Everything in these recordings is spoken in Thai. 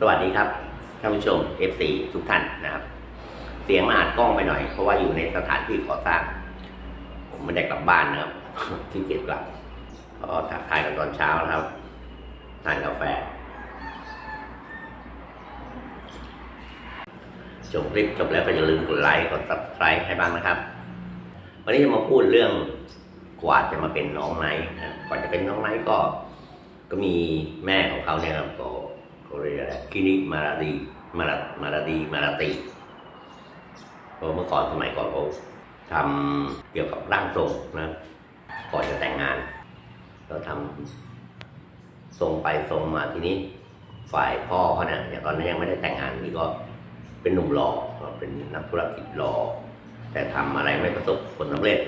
สวัสดีครับท่านผู้ชม FC ทุกท่านนะครับ เสียงมาอาจกล้องไปหน่อย เพราะว่าอยู่ในสถานที่ก่อสร้าง ผมไม่ได้กลับบ้านนะครับ ที่เกียจกลับก็ทักทายกันตอนเช้านะครับทานกาแฟชมคลิปจบแล้วก็อย่าลืมกดไลค์กด subscribe ให้บ้างนะครับ วันนี้จะมาพูดเรื่องกว่าจะมาเป็นน้องไนท์นะครับก่อนจะเป็นน้องไนท์ก็ ก็มีแม่ของเขาเนี่ยครับก็ ก็เรียกอะไรคินิมาราดีมารามาราดีมาราตีเพราะเมื่อก่อนสมัยก่อนเขาทำเกี่ยวกับร่างทรงนะก่อนจะแต่งงานก็ทำทรงไปทรงมาทีนี้ ฝ่ายพ่อเขาเนี่ยอย่างตอนนั้นยังไม่ได้แต่งงานนี่ก็เป็นหนุ่มหล่อเป็นนักธุรกิจหล่อแต่ทำอะไรไม่ประสบผลสำเร็จ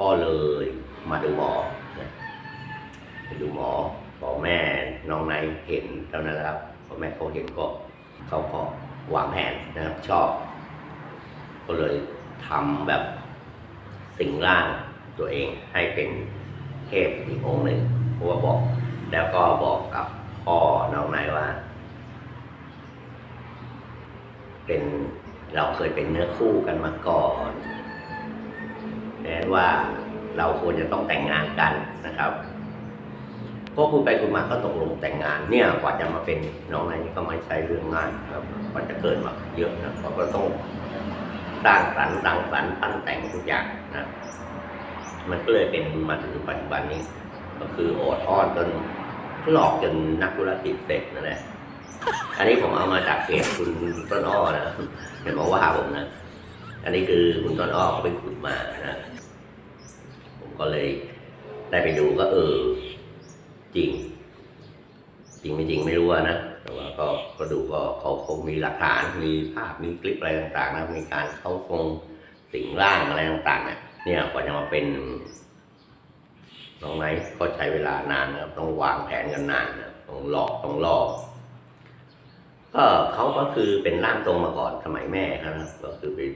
ก็เลยมาดูหมอไปดูหมอ อแม่น้องไนท์เห็นเท่านั้นแหละครับพอแม่เขาเห็นก็เขาก็วางแผนนะครับชอบ ก็เลยทำแบบสิ่งร่างตัวเองให้เป็นเทพอีกองค์หนึ่งเพราะว่าบอกแล้วก็บอกกับพ่อน้องนท์ว่า เป็นเราเคยเป็นเนื้อคู่กันมาก่อนแม้ว่าเราควรจะต้องแต่งงานกันนะครับ ก็คุยไปคุยมาก็ตกลงแต่งงานเนี่ยกว่าจะมาเป็นน้องนายนี่ก็ไม่ใช่เรื่องง่ายครับกว่าจะเกิดมาเยอะนะเขาก็ต้องสร้างสรรค์ดังสรรค์ปั้นแต่งทุกอย่างนะมันก็เลยเป็นมาถึงปัจจุบันนี้ ก็คือโอดอ้อนจนหลอกจนนักธุรกิจเสร็จนั่นแหละอันนี้ผมเอามาจากเพจคุณต้นอ้อนะเห็นบอกว่าผมนะอันนี้คือคุณต้นอ้อเขาไปขุดมานะ ผมก็เลยได้ไปดูก็เออ จริง จริงไม่จริงไม่รู้นะ แต่ว่าก็ก็ดูก็เขาคงมีหลักฐานมีภาพมีคลิปอะไรต่างๆนะมีการเข้าทรงสิ่งร่างอะไรต่างๆเนี่ยเนี่ยกว่าจะมาเป็นน้องไนท์ก็ใช้เวลานานนะครับต้องวางแผนกันนานนะต้องหลอกต้องลอกก็เขาก็คือเป็นร่างทรงมาก่อนสมัยแม่เขานะก็คือเป็น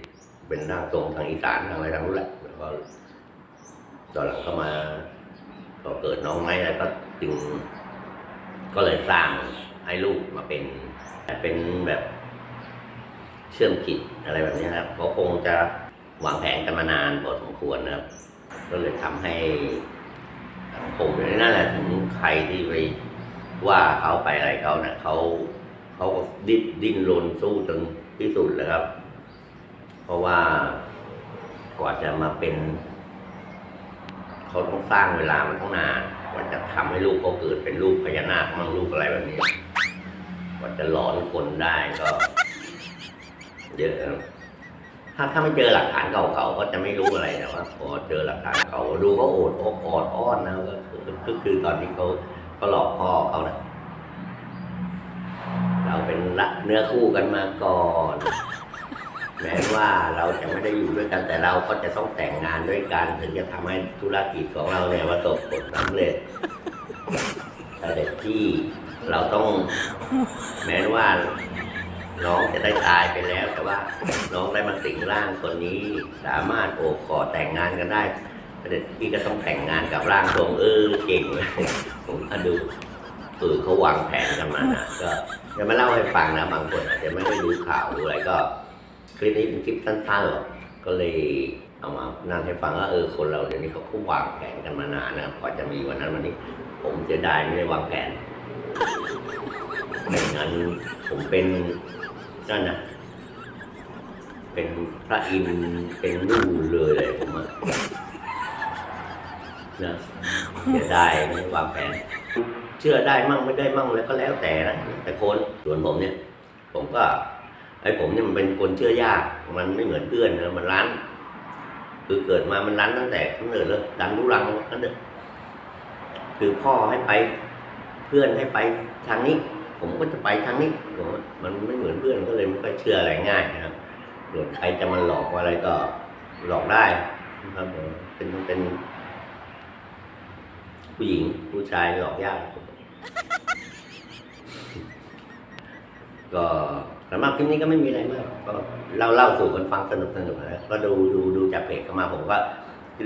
เป็นร่างทรงทางอีสานทางอะไรทางนู้นแหละแล้วก็ตอนหลังก็มาพอเกิดน้องไม้แล้วก็ จึงก็เลยสร้างให้ลูกมาเป็นเป็นแบบเชื่อมจิตอะไรแบบนี้นะครับเขาคงจะวางแผนกันมานานพอสมควรนะครับ ก็เลยทำให้สังคมนนั่นแหละถึงใครที่ไปว่าเขาไปอะไรเขาเนะ่ะเขาเขาก็ดิ้นดิ้นรนสู้จนที่สุดเลยครับ เพราะว่ากว่าจะมาเป็น เขาต้องสร้างเวลามันต้องนานว่าจะทำให้ลูกเขาเกิดเป็นลูกพญานาคมั่งลูกอะไรแบบนี้กว่าจะหลอนคนได้ก็เยอะถ้าถ้าไม่เจอหลักฐานเก่าๆก็จะไม่รู้อะไรนะว่าพอเจอหลักฐานเก่าดูก็โอดโออดอ้อนนะก็คือคือตอนที่เขาเขาหลอกพ่อเขานะเราเป็นรักเนื้อคู่กันมาก่อน แม้ว่าเราจะไม่ได้อยู่ด้วยกันแต่เราก็จะต้องแต่งงานด้วยกันถึงจะทำให้ธุรกิจของเราเนี่ยประสบผลสำเร็จแต่เด็กที่เราต้อง แม้ว่า น้องจะได้ตายไปแล้ว แต่ว่าน้องได้มาสิงร่างคนนี้สามารถโอบกอดแต่งงานกันได้แต่เด็กที่ก็ต้องแต่งงานกับร่างทรงเออเก่งเลยผมก็ดูเออเขาวางแผนกันมานะก็จะมาเล่าให้ฟังนะบางคนอาจจะไม่ได้ดูข่าวหรืออะไรก็ คลิปนี้เป็นคลิปสั้นๆหรอกก็เลยเอามานั่งให้ฟังว่าเออคนเราเดี๋ยวนี้เขาก็วางแผนกันมานานนะกว่าจะมีวันนั้นวันนี้ ผมจะได้ไม่ได้วางแผนไม่งั้นผมเป็นนั่นนะเป็นพระอินทร์เป็นลูกเลยเลยผมอะนะจะได้ไม่ได้วางแผน เชื่อได้มั่งไม่ได้มั่งแล้วก็แล้วแต่นะแต่คนส่วนผมเนี่ย ผมก็ ไอ้ผมเนี่ยมันเป็นคนเชื่อยาก มันไม่เหมือนเพื่อนนะมันรั้นคือเกิดมามันรั้นตั้งแต่กำเนิดเลยดันรุรังนั่นเองคือพ่อให้ไป เพื่อนให้ไปทางนี้ ผมก็จะไปทางนี้ผมมันไม่เหมือนเพื่อนก็เลยไม่ค่อยเชื่ออะไรง่ายนะครับเกิดใครจะมาหลอกอะไรก็หลอกได้นะครับเป็นเป็น ผู้หญิงผู้ชายหลอกยากก็ สำหรับคลิปนี้ก็ไม่มีอะไรมากก็เล่าเล่าสู่กันฟังสนุกสนุกนะก็ดูดูดูจากเพจเข้ามาผมก็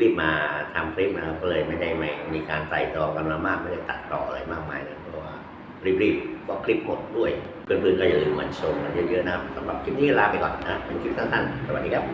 รีบมาทำคลิปนะครับก็เลยไม่ได้ไม่มีการใส่ตรอกันมามาก ไม่ได้ตัดต่ออะไรมากมายนะเพราะว่ารีบๆก็คลิปหมดด้วย เพื่อนๆก็อย่าลืมมันชมกันเยอะๆนะครับสำหรับคลิปนี้ลาไปก่อนนะเป็นคลิปสั้นๆสวัสดีครับ